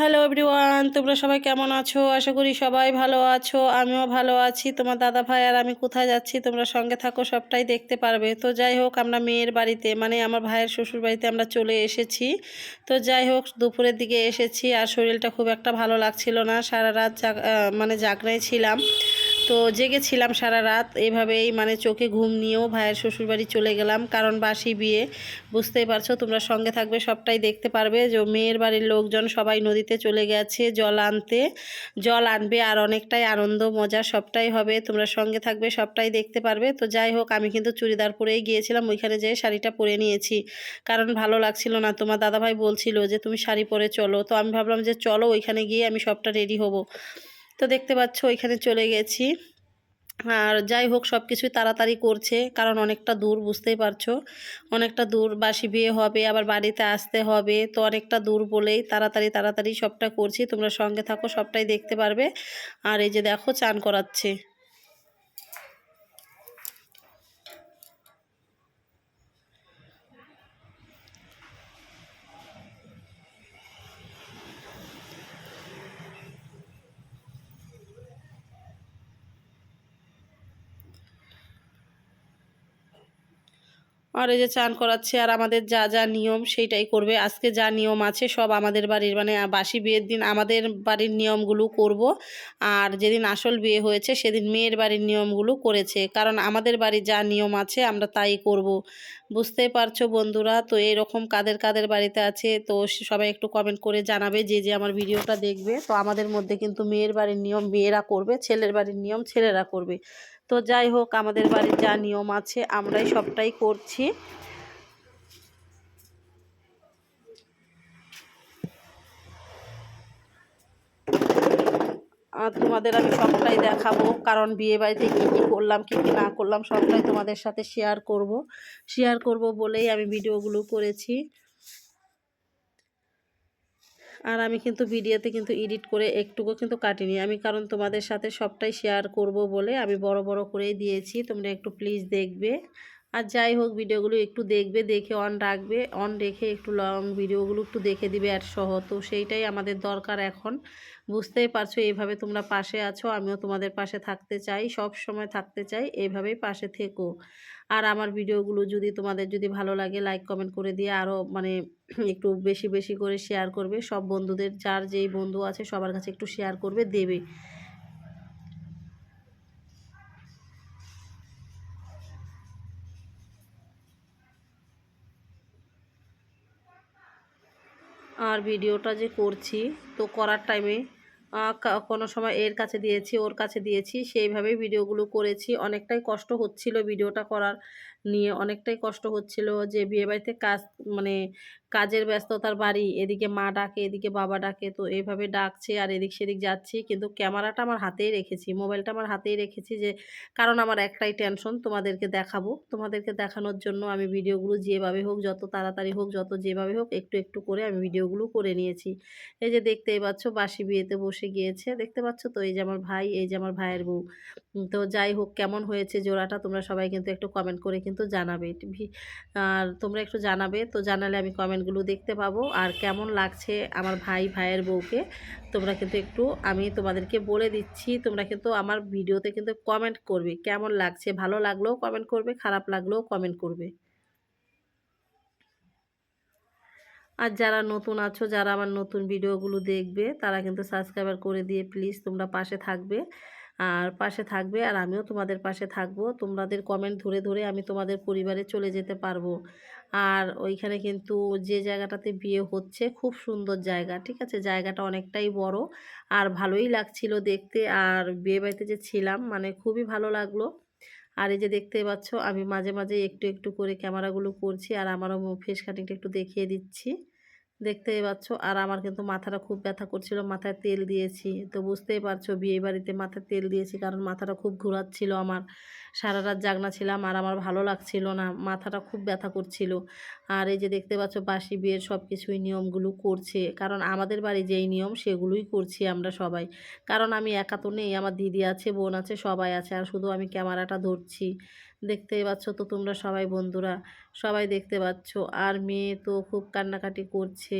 Hello everyone, তোমরা সবাই কেমন আছো? আশা করি সবাই ভালো আছো, আমিও ভালো আছি। তোমার দাদা ভাই আর আমি কোথায় যাচ্ছি? তোমরা সঙ্গে থাকো, সবটাই দেখতে পারবে। তো যাই হোক, আমরা মেয়ের বাড়িতে মানে আমার ভাইয়ের শ্বশুর বাড়িতে আমরা চলে এসেছি। তো যাই হোক, দুপুরের দিকে এসেছি আর শরীরটা খুব একটা ভালো লাগছিল না। সারা রাত মানে জাগনায় ছিলাম। তো জেগেছিলাম সারা রাত এভাবেই মানে চোখে ঘুম নিয়েও ভাইয়ের শ্বশুরবাড়ি চলে গেলাম। কারণ বাসি বিয়ে, বুঝতেই পারছ, তোমরা সঙ্গে থাকবে, সবটাই দেখতে পারবে। যে মেয়ের বাড়ির লোকজন সবাই নদীতে চলে গেছে, জল আনতে, জল আনবে আর অনেকটাই আনন্দ, মজা, সবটাই হবে। তোমরা সঙ্গে থাকবে, সবটাই দেখতে পারবে। তো যাই হোক, আমি কিন্তু চুড়িদার পরেই গিয়েছিলাম, ওইখানে যেয়ে শাড়িটা পরে নিয়েছি। কারণ ভালো লাগছিল না। তোমার দাদাভাই বলছিল যে, তুমি শাড়ি পরে চলো। তো আমি ভাবলাম যে, চলো, ওইখানে গিয়ে আমি সবটা রেডি হব। তো দেখতে পাচ্ছ, ওইখানে চলে গেছি। আর যাই হোক সব কিছুই তাড়াতাড়ি করছে, কারণ অনেকটা দূর, বুঝতেই পারছ। অনেকটা দূর, বাসি বিয়ে হবে, আবার বাড়িতে আসতে হবে, তো অনেকটা দূর বলেই তাড়াতাড়ি তাড়াতাড়ি সবটা করছি। তোমরা সঙ্গে থাকো, সবটাই দেখতে পারবে। আর এই যে দেখো, চান করাচ্ছে। আর এই যে চান করাচ্ছে আর আমাদের যা যা নিয়ম সেইটাই করবে। আজকে যা নিয়ম আছে সব আমাদের বাড়ির মানে বাসি বিয়ের দিন আমাদের বাড়ির নিয়মগুলো করব। আর যেদিন আসল বিয়ে হয়েছে সেদিন মেয়ের বাড়ির নিয়মগুলো করেছে। কারণ আমাদের বাড়ির যা নিয়ম আছে আমরা তাই করব। বুঝতেই পারছ বন্ধুরা? তো এরকম কাদের কাদের বাড়িতে আছে তো সবাই একটু কমেন্ট করে জানাবে যে যে আমার ভিডিওটা দেখবে। তো আমাদের মধ্যে কিন্তু মেয়ের বাড়ির নিয়ম মেয়েরা করবে, ছেলের বাড়ির নিয়ম ছেলেরা করবে। তো যাই হোক, আমাদের বাড়ির যা নিয়ম আছে, আমরাই সবটাই করছি। আর তোমাদের আমি সবটাই দেখাবো, কারণ বিয়ে বাড়িতে কী কী করলাম, কী কী না করলাম, সবটাই তোমাদের সাথে শেয়ার করব। শেয়ার করব বলেই আমি ভিডিওগুলো করেছি। আর আমি কিন্তু ভিডিওতে কিন্তু এডিট করে একটুকু কিন্তু কাটিনি। আমি কারণ তোমাদের সাথে সবটাই শেয়ার করব বলে আমি বড় বড় করেই দিয়েছি। তোমরা একটু প্লিজ দেখবে। আর যাই হোক, ভিডিওগুলো একটু দেখবে, দেখে অন রাখবে। অন রেখে একটু লং ভিডিওগুলো একটু দেখে দিবে আর সহ। তো সেইটাই আমাদের দরকার এখন। বুঝতেই পারছ এইভাবে তোমরা পাশে আছো, আমিও তোমাদের পাশে থাকতে চাই, সব সময় থাকতে চাই এইভাবেই পাশে থেকো। আর আমার ভিডিওগুলো যদি তোমাদের যদি ভালো লাগে লাইক কমেন্ট করে দিয়ে আরও মানে একটু বেশি বেশি করে শেয়ার করবে, সব বন্ধুদের, যার যেই বন্ধু আছে, সবার কাছে একটু শেয়ার করবে, দেবে। আর ভিডিওটা যে করছি, তো করার টাইমে কোনো সময় এর কাছে দিয়েছি, ওর কাছে দিয়েছি, সেইভাবেই ভিডিওগুলো করেছি। অনেকটাই কষ্ট হচ্ছিল ভিডিওটা করার নিয়ে, অনেকটাই কষ্ট হচ্ছিল যে বিয়েবাড়িতে কাজ মানে কাজের ব্যস্ততার বাড়ি, এদিকে মা ডাকে, এদিকে বাবা ডাকে, তো এইভাবে ডাকছে আর এদিক সেদিক যাচ্ছি। কিন্তু ক্যামেরাটা আমার হাতেই রেখেছি, মোবাইলটা আমার হাতেই রেখেছি যে, কারণ আমার একটাই টেনশন, তোমাদেরকে দেখাবো। তোমাদেরকে দেখানোর জন্য আমি ভিডিওগুলো যেভাবে হোক, যত তাড়াতাড়ি হোক, যত যেভাবে হোক, একটু একটু করে আমি ভিডিওগুলো করে নিয়েছি। এই যে দেখতেই পাচ্ছ, বাসি বিয়েতে বসে গিয়েছে। দেখতে পাচ্ছ তো, এই যে আমার ভাই, এই যে আমার ভাইয়ের বউ। তো যাই হোক, কেমন হয়েছে জোড়াটা তোমরা সবাই কিন্তু একটু কমেন্ট করে কিন্তু জানাবে। আর তোমরা একটু জানাবে, তো জানালে আমি কমেন্টগুলো দেখতে পাবো। আর কেমন লাগছে আমার ভাই, ভাইয়ের বউকে, তোমরা কিন্তু একটু আমি তোমাদেরকে বলে দিচ্ছি। তোমরা কিন্তু আমার ভিডিওতে কিন্তু কমেন্ট করবে। কেমন লাগছে? ভালো লাগলেও কমেন্ট করবে, খারাপ লাগলেও কমেন্ট করবে। আর যারা নতুন আছো, যারা আমার নতুন ভিডিওগুলো দেখবে, তারা কিন্তু সাবস্ক্রাইবার করে দিয়ে প্লিজ তোমরা পাশে থাকবে। আর পাশে থাকবে আর আমিও তোমাদের পাশে থাকব। তোমাদের কমেন্ট ধরে ধরে আমি তোমাদের পরিবারে চলে যেতে পারব। আর ওইখানে কিন্তু যে জায়গাটাতে বিয়ে হচ্ছে, খুব সুন্দর জায়গা, ঠিক আছে? জায়গাটা অনেকটাই বড় আর ভালোই লাগছিল দেখতে। আর বিয়ে বাড়িতে যে ছিলাম মানে খুবই ভালো লাগল। আর এই যে দেখতে পাচ্ছ, আমি মাঝে মাঝে একটু একটু করে ক্যামেরাগুলো করছি আর আমারও ফেস কাটিংটা একটু দেখিয়ে দিচ্ছি। দেখতেই পাচ্ছ। আর আমার কিন্তু মাথাটা খুব ব্যথা করছিল, মাথায় তেল দিয়েছি। তো বুঝতেই পারছ বিয়ে বাড়িতে মাথায় তেল দিয়েছি কারণ মাথাটা খুব ঘোরাচ্ছিল আমার। সারা রাত জাগনা ছিলাম আর আমার ভালো লাগছিল না, মাথাটা খুব ব্যথা করছিল। আর এই যে দেখতে পাচ্ছ, বাসি বিয়ের সব কিছুই নিয়মগুলো করছে। কারণ আমাদের বাড়ি যেই নিয়ম, সেগুলোই করছি আমরা সবাই। কারণ আমি একা তো নেই, আমার দিদি আছে, বোন আছে, সবাই আছে, আর শুধু আমি ক্যামেরাটা ধরছি। দেখতেই পাচ্ছ তো তোমরা সবাই বন্ধুরা। সবাই দেখতে পাচ্ছ। আর মেয়ে তো খুব কান্নাকাটি করছে।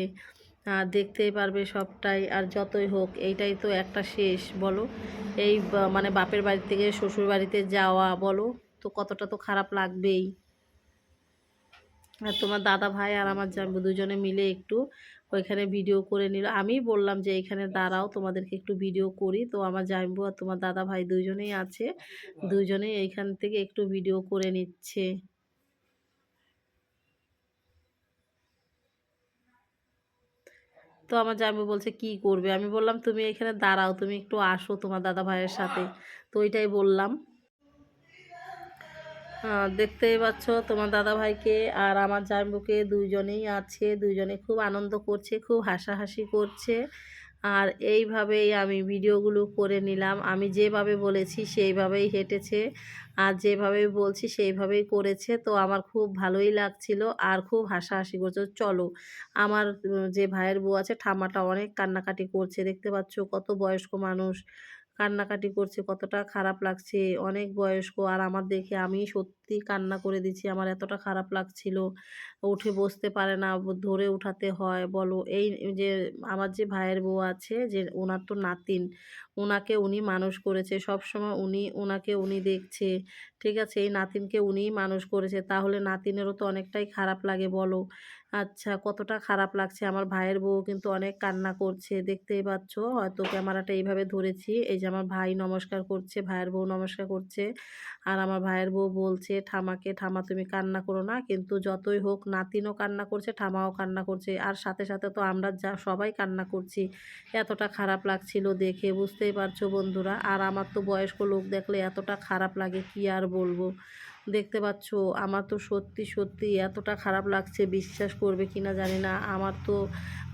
আর দেখতেই পারবে সবটাই। আর যতই হোক, এইটাই তো একটা শেষ, বলো? এই মানে বাপের বাড়ি থেকে শ্বশুর বাড়িতে যাওয়া, বলো? তো কতটা তো খারাপ লাগবেই। আর তোমার দাদা ভাই আর আমার জামাই দুজনে মিলে একটু ওইখানে ভিডিও করে নিল। আমি বললাম যে, এখানে দাঁড়াও, তোমাদেরকে একটু ভিডিও করি। তো আমার জামাইবু আর তোমার দাদা ভাই দুজনেই আছে। দুজনেই এইখান থেকে একটু ভিডিও করে নিচ্ছে। তো আমার জামাই বলছে, কি করবে? আমি বললাম, তুমি এখানে দাঁড়াও, তুমি একটু আসো তোমার দাদা ভাইয়ের সাথে। তো ওইটাই বললাম। দেখতেই পাচ্ছ তোমার দাদা ভাইকে আর আমার জামাইবুকে দুইজনেই আছে, দুইজনে খুব আনন্দ করছে, খুব হাসাহাসি করছে। আর এইভাবেই আমি ভিডিওগুলো করে নিলাম। আমি যেভাবে বলেছি সেইভাবেই হেঁটেছে আর যেভাবে বলছি সেইভাবেই করেছে। তো আমার খুব ভালোই লাগছিল আর খুব হাসাহাসি করছে। চলো, আমার যে ভাইয়ের বউ আছে, ঠাম্মাটা অনেক কান্নাকাটি করছে। দেখতে পাচ্ছ কত বয়স্ক মানুষ। কান্নাকাটি করছে, কতটা খারাপ লাগছে, অনেক বয়স্ক। আর আমার দেখে আমি সত্যি কান্না করে দিচ্ছি, আমার এতটা খারাপ লাগছিল। উঠে বসতে পারে না, ধরে উঠাতে হয়। বলো, এই যে আমার যে ভাইয়ের বউ আছে, যে ওনার তো নাতিন ওনাকে উনি মানুষ করেছে সব সময় উনি ওনাকে উনি দেখছে, ঠিক আছে? এই নাতিনকে উনিই মানুষ করেছে, তাহলে নাতিনেরও তো অনেকটাই খারাপ লাগে, বলো। আচ্ছা কতটা খারাপ লাগছে? আমার ভাইয়ের বউ কিন্তু অনেক কান্না করছে, দেখতেই পাচ্ছ। হয়তো ক্যামেরাটা এইভাবে ধরেছি। এই যে আমার ভাই নমস্কার করছে, ভাইয়ের বউ নমস্কার করছে। আর আমার ভাইয়ের বউ বলছে, ঠামাকে, ঠামা, তুমি কান্না করো না। কিন্তু যতই হোক, নাতিনও কান্না করছে, ঠামাও কান্না করছে। আর সাথে সাথে তো আমরা যা, সবাই কান্না করছি। এতটা খারাপ লাগছিল দেখে, বুঝতেই পারছ বন্ধুরা। আর আমার তো বয়স্ক লোক দেখলে এতটা খারাপ লাগে, কি আর বলব? দেখতে পাচ্ছ, আমার তো সত্যি সত্যি এতটা খারাপ লাগছে, বিশ্বাস করবে কি না জানি না। আমার তো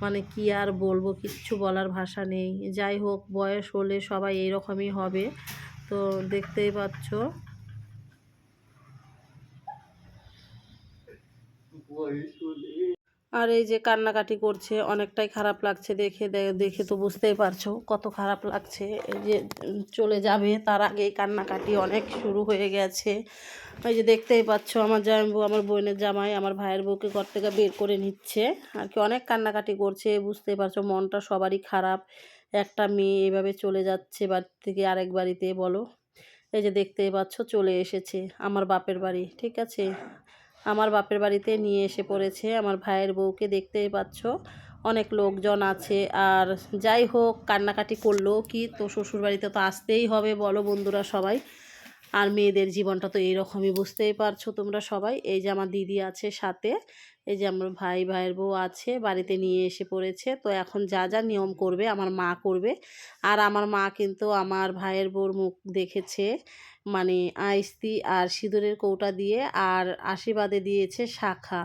মানে কি আর বলব, কিচ্ছু বলার ভাষা নেই। যাই হোক, বয়স হলে সবাই এইরকমই হবে। তো দেখতেই পাচ্ছ। আর এই যে কান্নাকাটি করছে, অনেকটাই খারাপ লাগছে দেখে দেখে তো বুঝতেই পারছ কত খারাপ লাগছে। এই যে চলে যাবে, তার আগেই কান্নাকাটি অনেক শুরু হয়ে গেছে। ওই যে দেখতেই পাচ্ছ, আমার জামাইবু আমার বোনের জামাই, আমার ভাইয়ের বউকে ঘর থেকে বের করে নিচ্ছে। আর কি অনেক কান্নাকাটি করছে, বুঝতেই পারছ মনটা সবারই খারাপ। একটা মেয়ে এভাবে চলে যাচ্ছে বাড়ি থেকে আরেক বাড়িতে, বলো। এই যে দেখতেই পাচ্ছ চলে এসেছে আমার বাপের বাড়ি, ঠিক আছে? আমার বাপের বাড়িতে নিয়ে এসে পড়েছে। আমার ভাইয়ের বউকে দেখতেই পাচ্ছ। অনেক লোকজন আছে। আর যাই হোক, কান্নাকাটি করলেও কি? তো শ্বশুর বাড়িতে তো আসতেই হবে বলো বন্ধুরা সবাই। আর মেয়েদের জীবনটা তো এইরকমই, বুঝতেই পারছ তোমরা সবাই। এই যে আমার দিদি আছে সাথে, এই যে আমার ভাই, ভাইয়ের বউ আছে, বাড়িতে নিয়ে এসে পড়েছে। তো এখন যা যা নিয়ম করবে, আমার মা করবে। আর আমার মা কিন্তু আমার ভাইয়ের বউর মুখ দেখেছে। মানে আইস্তি আর সিঁদুরের কৌটা দিয়ে, আর আশীর্বাদে দিয়েছে শাখা।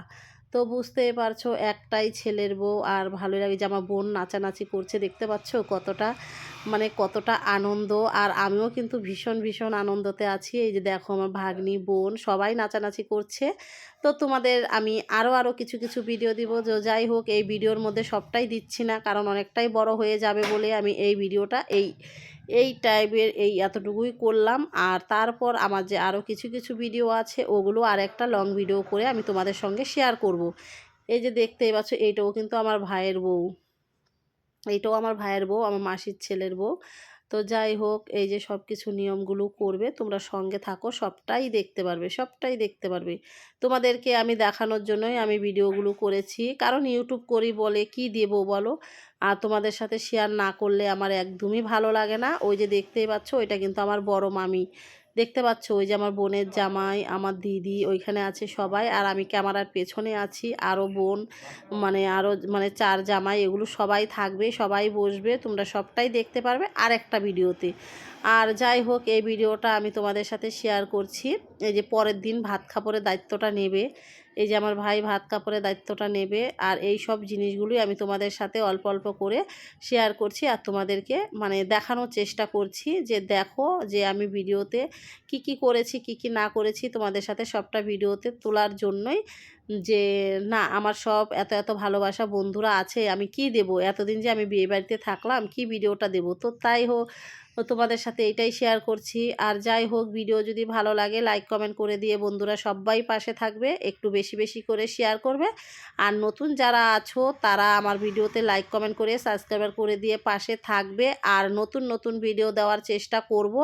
তো বুঝতেই পারছ, একটাই ছেলের বউ, আর ভালোই লাগে যে আমার বোন নাচানাচি করছে, দেখতে পাচ্ছ কতটা মানে কতটা আনন্দ। আর আমিও কিন্তু ভীষণ ভীষণ আনন্দতে আছি। এই যে দেখো আমার ভাগ্নি, বোন, সবাই নাচানাচি করছে। তো তোমাদের আমি আরও আরও কিছু কিছু ভিডিও দিব। যে যাই হোক, এই ভিডিওর মধ্যে সবটাই দিচ্ছি না, কারণ অনেকটাই বড় হয়ে যাবে বলে আমি এই ভিডিওটা এই এই টাইপের এই এতটুকুই করলাম। আর তারপর আমার যে আরও কিছু কিছু ভিডিও আছে, ওগুলো আর একটা লং ভিডিও করে আমি তোমাদের সঙ্গে শেয়ার করব। এই যে দেখতে পাচ্ছ, এইটাও কিন্তু আমার ভাইয়ের বউ। এইটাও আমার ভাইয়ের বউ, আমার মাসির ছেলের বউ। তো যাই হোক, এই যে সব কিছু নিয়মগুলো করবে, তোমরা সঙ্গে থাকো, সবটাই দেখতে পারবে, সবটাই দেখতে পারবে। তোমাদেরকে আমি দেখানোর জন্যই আমি ভিডিওগুলো করেছি। কারণ ইউটিউব করি বলে কি দেবো বলো? আর তোমাদের সাথে শেয়ার না করলে আমার একদমই ভালো লাগে না। ওই যে দেখতেই পাচ্ছ, ওইটা কিন্তু আমার বড় মামি। দেখতে পাচ্ছ ওই যে আমার বোনের জামাই, আমার দিদি ওইখানে আছে সবাই। আর আমি ক্যামেরার পেছনে আছি? আরও বোন মানে আরও মানে চার জামাই, এগুলো সবাই থাকবে, সবাই বসবে, তোমরা সবটাই দেখতে পারবে আর একটা ভিডিওতে। আর যাই হোক, এই ভিডিওটা আমি তোমাদের সাথে শেয়ার করছি। এই যে পরের দিন ভাত খাপড়ের দায়িত্বটা নেবে। এই যে আমার ভাই ভাত কাপড়ের দায়িত্বটা নেবে আর এই সব জিনিসগুলোই আমি তোমাদের সাথে অল্প অল্প করে শেয়ার করছি আর তোমাদেরকে মানে দেখানোর চেষ্টা করছি যে দেখো যে আমি ভিডিওতে কি কি করেছি, কি কি না করেছি তোমাদের সাথে সবটা ভিডিওতে তোলার জন্যই যে না আমার সব এত এত ভালোবাসা বন্ধুরা আছে আমি কি দেব? এতদিন যে আমি বিয়ে বাড়িতে থাকলাম কি ভিডিওটা দেব? তো তাই হোক তোমাদের সাথে এটাই শেয়ার করছি। আর যাই হোক ভিডিও যদি ভালো লাগে লাইক কমেন্ট করে দিয়ে বন্ধুরা সবাই পাশে থাকবে, একটু বেশি বেশি করে শেয়ার করবে। আর নতুন যারা আছো, তারা আমার ভিডিওতে লাইক কমেন্ট করে সাবস্ক্রাইবার করে দিয়ে পাশে থাকবে। আর নতুন নতুন ভিডিও দেওয়ার চেষ্টা করব।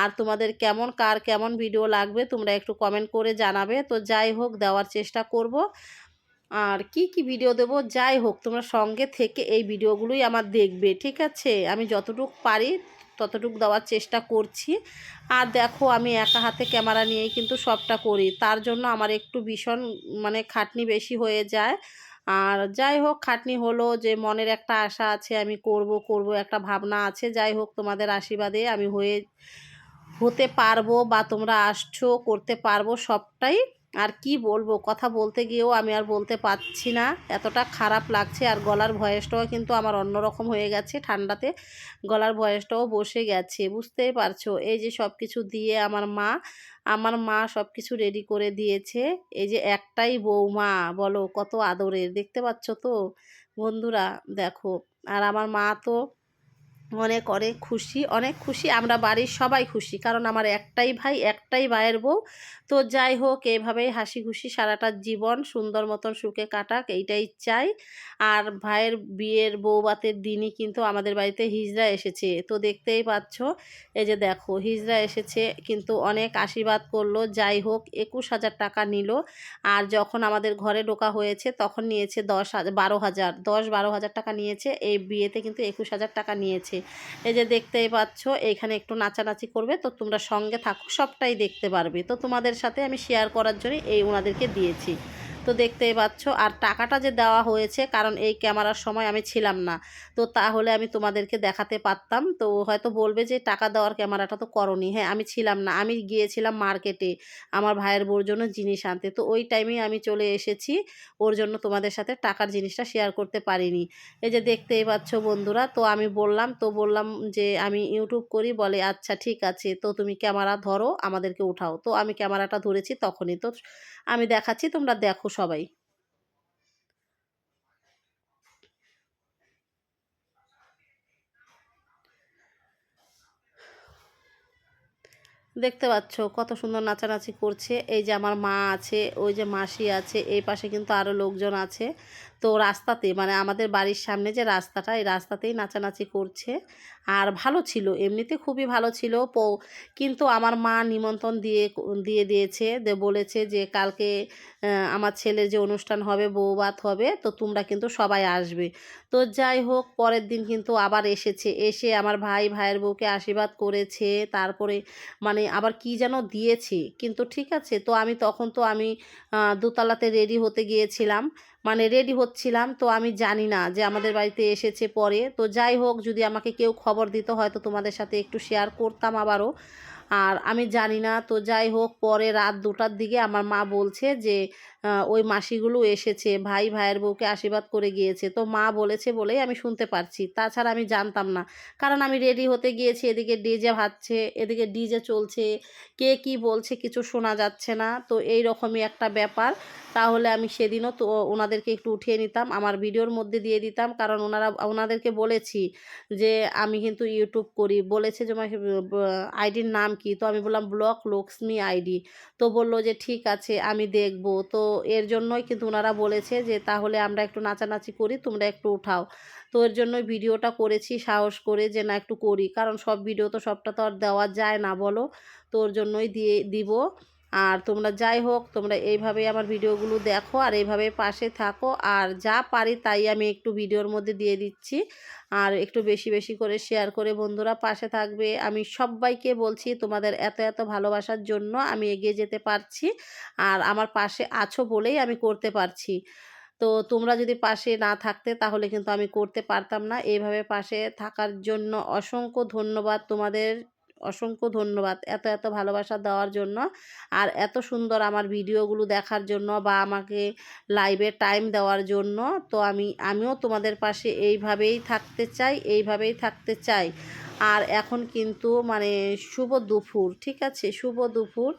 আর তোমাদের কেমন, কার কেমন ভিডিও লাগবে, তোমরা একটু কমেন্ট করে জানাবে। তো যাই হোক, দেওয়ার চেষ্টা করব। আর কি কি ভিডিও দেব? যাই হোক, তোমরা সঙ্গে থেকে এই ভিডিওগুলোই আমার দেখবে, ঠিক আছে? আমি যতটুকু পারি ততটুকু দেওয়ার চেষ্টা করছি। আর দেখো, আমি একা হাতে ক্যামেরা নিয়েই কিন্তু সবটা করি। তার জন্য আমার একটু ভীষণ মানে খাটনি বেশি হয়ে যায়। আর যাই হোক, খাটনি হলো যে মনের একটা আশা আছে, আমি করব করব একটা ভাবনা আছে। যাই হোক, তোমাদের আশীর্বাদে আমি হয়ে, হতে পারব বা তোমরা আসছো, করতে পারব সবটাই। আর কি বলব? কথা বলতে গিয়েও আমি আর বলতে পারছি না। এতটা খারাপ লাগছে আর গলার ভয়েসটাও কিন্তু আমার অন্যরকম হয়ে গেছে ঠান্ডাতে। গলার ভয়েসটাও বসে গেছে, বুঝতেই পারছ? এই যে সব কিছু দিয়ে আমার মা আমার মা সব কিছু রেডি করে দিয়েছে। এই যে একটাই বৌমা, বলো কত আদরের, দেখতে পাচ্ছ তো? বন্ধুরা, দেখো, আর আমার মা তো অনেক অনেক খুশি অনেক খুশি। আমরা বাড়ির সবাই খুশি, কারণ আমার একটাই ভাই, একটাই ভাইয়ের বউ। তো যাই হোক, এভাবেই হাসি খুশি সারাটা জীবন, সুন্দর মতন সুখে কাটাক, এইটাই চাই। আর ভাইয়ের বিয়ের বৌবাতের দিনই কিন্তু আমাদের বাড়িতে হিজরা এসেছে। তো দেখতেই পাচ্ছ, এই যে দেখো হিজরা এসেছে, কিন্তু অনেক আশীর্বাদ করল। যাই হোক, একুশ হাজার টাকা নিল। আর যখন আমাদের ঘরে ঢোকা হয়েছে, তখন নিয়েছে দশ হাজার বারো হাজার, দশ বারো হাজার টাকা নিয়েছে। এই বিয়েতে কিন্তু একুশ হাজার টাকা নিয়েছে। এই যে দেখতেই পাচ্ছ, এখানে একটু নাচানাচি করবে, তো তোমরা সঙ্গে থাকো, সবটাই দেখতে পারবে। তো তোমাদের সাথে আমি শেয়ার করার জন্য এই ওনাদেরকে দিয়েছি। তো দেখতেই পাচ্ছ। আর টাকাটা যে দেওয়া হয়েছে, কারণ এই ক্যামেরার সময় আমি ছিলাম না, তো তাহলে আমি তোমাদেরকে দেখাতে পারতাম। তো হয়তো বলবে যে টাকা দেওয়ার ক্যামেরাটা তো করনি। হ্যাঁ আমি ছিলাম না, আমি গিয়েছিলাম মার্কেটে আমার ভাইয়ের বোর জন্য জিনিস আনতে। তো ওই টাইমেই আমি চলে এসেছি, ওর জন্য তোমাদের সাথে টাকার জিনিসটা শেয়ার করতে পারিনি। এই যে দেখতেই পাচ্ছ বন্ধুরা, তো আমি বললাম, তো বললাম যে আমি ইউটিউব করি, বলে আচ্ছা ঠিক আছে, তো তুমি ক্যামেরা ধরো, আমাদেরকে উঠাও। তো আমি ক্যামেরাটা ধরেছি তখনই। তো আমি দেখাচ্ছি, তোমরা দেখো সবাই। দেখতে পাচ্ছ কত সুন্দর নাচানাচি করছে। এই যে আমার মা আছে, ওই যে মাসি আছে, এই পাশে কিন্তু আরও লোকজন আছে। তো রাস্তাতে মানে আমাদের বাড়ির সামনে যে রাস্তাটা, এই রাস্তাতেই নাচানাচি করছে। আর ভালো ছিল, এমনিতে খুবই ভালো ছিল। পো, কিন্তু আমার মা নিমন্ত্রণ দিয়ে দিয়ে দিয়েছে, দে বলেছে যে কালকে আমার ছেলের যে অনুষ্ঠান হবে বৌবাত হবে, তো তোমরা কিন্তু সবাই আসবে। তো যাই হোক, পরের দিন কিন্তু আবার এসেছে। এসে আমার ভাই, ভাইয়ের বউকে আশীর্বাদ করেছে, তারপরে মানে আবার কি যেন দিয়েছে, কিন্তু ঠিক আছে। তো আমি, তখন তো আমি দোতলাতে রেডি হতে গিয়েছিলাম। মানে রেডি হচ্ছিলাম। তো আমি জানি না যে আমাদের বাড়িতে এসেছে পরে। তো যাই হোক, যদি আমাকে কেউ খবর দিত, হয়তো তোমাদের সাথে একটু শেয়ার করতাম আবারও। আর আমি জানি না, তো যাই হোক পরে রাত দুটার দিকে আমার মা বলছে যে ওই মাসিগুলো এসেছে, ভাই ভাইয়ের বউকে আশীর্বাদ করে গিয়েছে। তো মা বলেছে বলেই আমি শুনতে পারছি, তাছাড়া আমি জানতাম না। কারণ আমি রেডি হতে গিয়েছি, এদিকে ডিজে ভাবছে, এদিকে ডিজে চলছে, কে কি বলছে কিছু শোনা যাচ্ছে না। তো এই রকমই একটা ব্যাপার। তাহলে আমি সেদিনও তো ওনাদেরকে একটু উঠিয়ে নিতাম, আমার ভিডিওর মধ্যে দিয়ে দিতাম। কারণ ওনারা, ওনাদেরকে বলেছি যে, আমি কিন্তু ইউটিউব করি। বলেছে যে আমাকে আইডির নাম কি? তো আমি বললাম ব্লক লক্ষ্মী আইডি তো বলল যে, ঠিক আছে, আমি দেখব। তো এর জন্যই কিন্তু ওনারা বলেছে যে, তাহলে আমরা একটু নাচানাচি করি, তোমরা একটু উঠাও। তো এর জন্যই ভিডিওটা করেছি, সাহস করে যে, না, একটু করি। কারণ সব ভিডিও তো সবটা তো আর দেওয়া যায় না বলো। তো ওর জন্যই দিয়ে, দিব। আর তোমরা যাই হোক, তোমরা এইভাবেই আমার ভিডিওগুলো দেখো আর এইভাবে পাশে থাকো। আর যা পারি তাই আমি একটু ভিডিওর মধ্যে দিয়ে দিচ্ছি। আর একটু বেশি বেশি করে শেয়ার করে বন্ধুরা পাশে থাকবে। আমি সবাইকে বলছি, তোমাদের এত এত ভালোবাসার জন্য আমি এগিয়ে যেতে পারছি আর আমার পাশে আছো বলেই আমি করতে পারছি। তো তোমরা যদি পাশে না থাকতে, তাহলে কিন্তু আমি করতে পারতাম না। এইভাবে পাশে থাকার জন্য অসংখ্য ধন্যবাদ তোমাদের। অসংখ্য ধন্যবাদ এত এত ভালোবাসা দেওয়ার জন্য। আর এত সুন্দর আমার ভিডিওগুলো দেখার জন্য বা আমাকে লাইভে টাইম দেওয়ার জন্য। তো আমি, আমিও তোমাদের পাশে এইভাবেই থাকতে চাই, এইভাবেই থাকতে চাই। আর এখন কিন্তু মানে শুভ দুপুর, ঠিক আছে? শুভ দুপুর।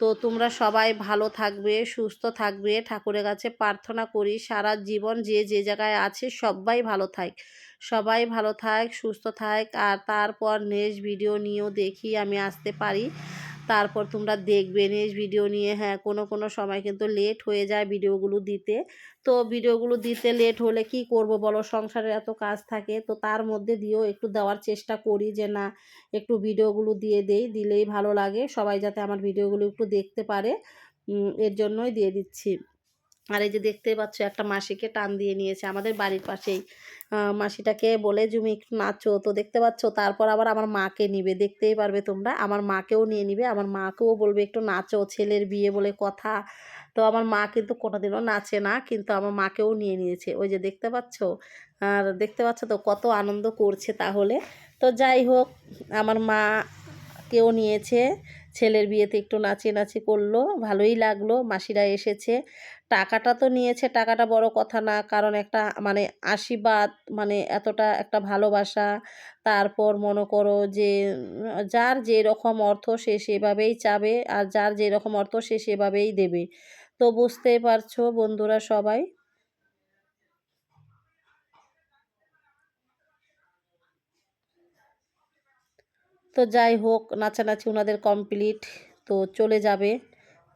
তো তোমরা সবাই ভালো থাকবে, সুস্থ থাকবে। ঠাকুরের কাছে প্রার্থনা করি, সারা জীবন যে যে জায়গায় আছে সবাই ভালো থাক। সবাই ভালো থাক, সুস্থ থাক, আর তারপর নেক্সট ভিডিও নিয়েও দেখি আমি আসতে পারি। তারপর তোমরা দেখবে নেক্সট ভিডিও নিয়ে। হ্যাঁ কোনো কোনো সময় কিন্তু লেট হয়ে যায় ভিডিওগুলো দিতে। তো ভিডিওগুলো দিতে লেট হলে কি করব বলো? সংসারে এত কাজ থাকে, তো তার মধ্যে দিয়েও একটু দেওয়ার চেষ্টা করি যে না, একটু ভিডিওগুলো দিয়ে দেই, দিলেই ভালো লাগে। সবাই যাতে আমার ভিডিওগুলো একটু দেখতে পারে। এর জন্যই দিয়ে দিচ্ছি। আর এই যে দেখতেই পাচ্ছ, একটা মাসিকে টান দিয়ে নিয়েছে আমাদের বাড়ির পাশেই। মাসিটাকে বলে তুমি একটু নাচো। তো দেখতে পাচ্ছ, তারপর আবার আমার মাকে নিবে। দেখতেই পারবে তোমরা, আমার মাকেও নিয়ে নিবে, আমার মাকেও বলবে, একটু নাচো, ছেলের বিয়ে বলে কথা। তো আমার মা কিন্তু কোনোদিনও নাচে না, কিন্তু আমার মাকেও নিয়ে নিয়েছে। ওই যে দেখতে পাচ্ছ? আর দেখতে পাচ্ছ তো, কত আনন্দ করছে তাহলে। তো যাই হোক, আমার মা কেউ নিয়েছে। ছেলের বিয়েতে একটু নাচি নাচি করল, ভালোই লাগল, মাসিরা এসেছে। টাকাটা তো নিয়েছে, টাকাটা বড় কথা না, কারণ একটা মানে আশীর্বাদ মানে এতটা একটা ভালোবাসা। তারপর মনে করো যে, যার যে রকম অর্থ সে সেভাবেই চাবে, আর যার যে রকম অর্থ সে সেভাবেই দেবে। তো বুঝতেই পারছ বন্ধুরা সবাই তো যাই হোক, নাচানাচি ওনাদের কমপ্লিট তো চলে যাবে।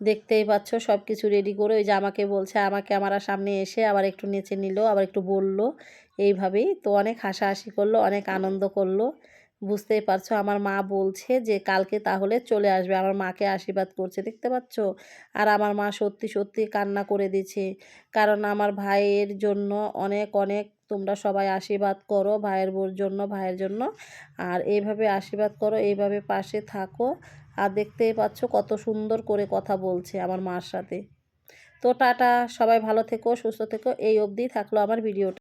দেখতেই পাচ্ছ সব কিছু রেডি করে ওই যে আমাকে বলছে, আমাকে আমার সামনে এসে আবার একটু নেচে নিল, আবার একটু বলল। এইভাবেই তো অনেক হাসাহাসি করল, অনেক আনন্দ করল। বুঝতেই পারছ, আমার মা বলছে যে কালকে তাহলে চলে আসবে, আমার মাকে আশীর্বাদ করছে, দেখতে পাচ্ছ? আর আমার মা সত্যি সত্যি কান্না করে দিচ্ছে। কারণ আমার ভাইয়ের জন্য অনেক অনেক তোমরা সবাই আশীর্বাদ করো ভাইয়ের বোর জন্য, ভাইয়ের জন্য। আর এইভাবে আশীর্বাদ করো, এইভাবে পাশে থাকো। আর দেখতেই পাচ্ছ কত সুন্দর করে কথা বলছে আমার মার সাথে। তো টাটা, সবাই ভালো থেকো, সুস্থ থেকো। এই অবধি থাকল আমার ভিডিওটা।